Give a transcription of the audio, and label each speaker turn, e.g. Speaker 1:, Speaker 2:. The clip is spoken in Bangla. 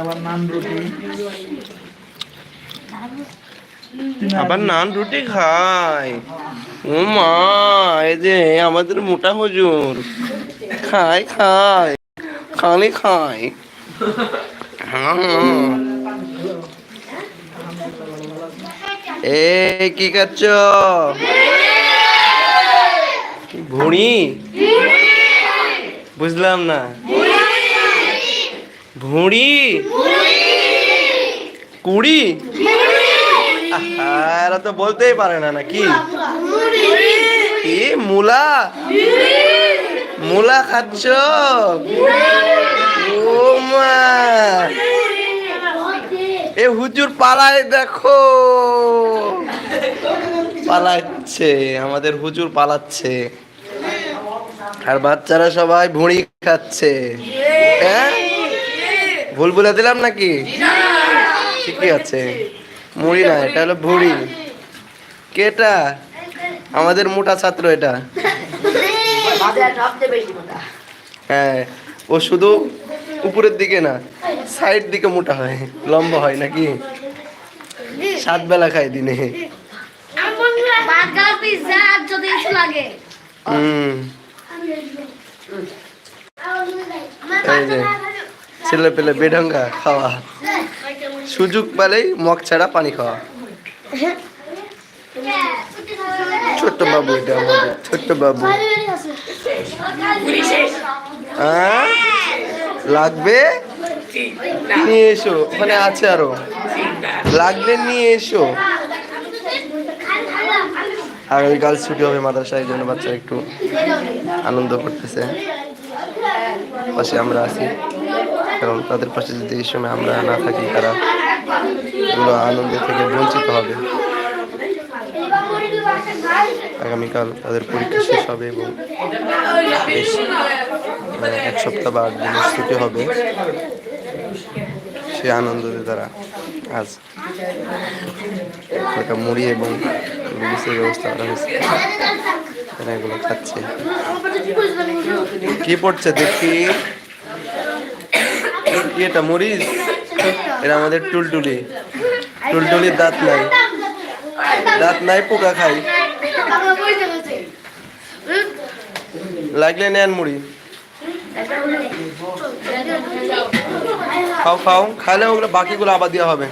Speaker 1: আবার নান রুটি।
Speaker 2: আবার নান রুটি খায় ও মা এই যে আমাদের মোটা হুজুর। খায় খায় খালি খায় হ্যাঁ। এ কি করছ ভুঁড়ি। বুঝলাম না। ভুঁড়ি। কুড়ি। এরা তো বলতেই পারে না নাকি? কি, মূলা? মূলা খাচ্ছ? এ হুজুর পালায় দেখো। পালাচ্ছে, আমাদের হুজুর পালাচ্ছে। আর বাচ্চারা সবাই ভুঁড়ি খাচ্ছে। হ্যাঁ? ভুল বলে দিলাম নাকি? ঠিকই আছে। মুড়ি না, এটা হলো ভুড়ি। কেটা? আমাদের মোটা ছাত্র এটা। হ্যাঁ ও শুধু উপরের দিকে না, সাইড দিকে মোটা হয়, লম্বা হয় নাকি? সাত বেলা খায় দিনে। হুম। এই যে। ছেলে পেলে বেঢঙ্গা খাওয়া। সুযোগ পেলেই মগ ছাড়া পানি খাওয়া। ছোট্ট বাবু এটা আমাদের, ছোট্ট বাবু। হ্যাঁ? লাগবে? নিয়ে এসো, ওখানে আছে আরও। লাগবে, নিয়ে এসো। আগামীকাল ছুটি হবে মাদ্রাসায় জন্য বাচ্চারা একটু আনন্দ করতেছে। পাশে আমরা আছি। কারণ তাদের পাশে যদি এই সময় আমরা না থাকি, তারা এগুলো আনন্দ থেকে বঞ্চিত হবে। আগামীকাল তাদের পরীক্ষা শেষ হবে এবং মানে এক সপ্তাহ বা আট দিনের ছুটি হবে। সে আনন্দতে তারা আজ একটা মুড়ি এবং লুচির ব্যবস্থা করা হয়েছে। তারা এগুলো খাচ্ছে। কি পড়ছে দেখি? এটা মরিচ, এটা আমাদের টুলটুলি। টুলটুলির দাঁত নাই। দাঁত নাই, পোকা খাই। লাগলে নেন মুড়ি। খাও খাও। খাইলে ওগুলো, বাকিগুলো আবার দেওয়া হবে।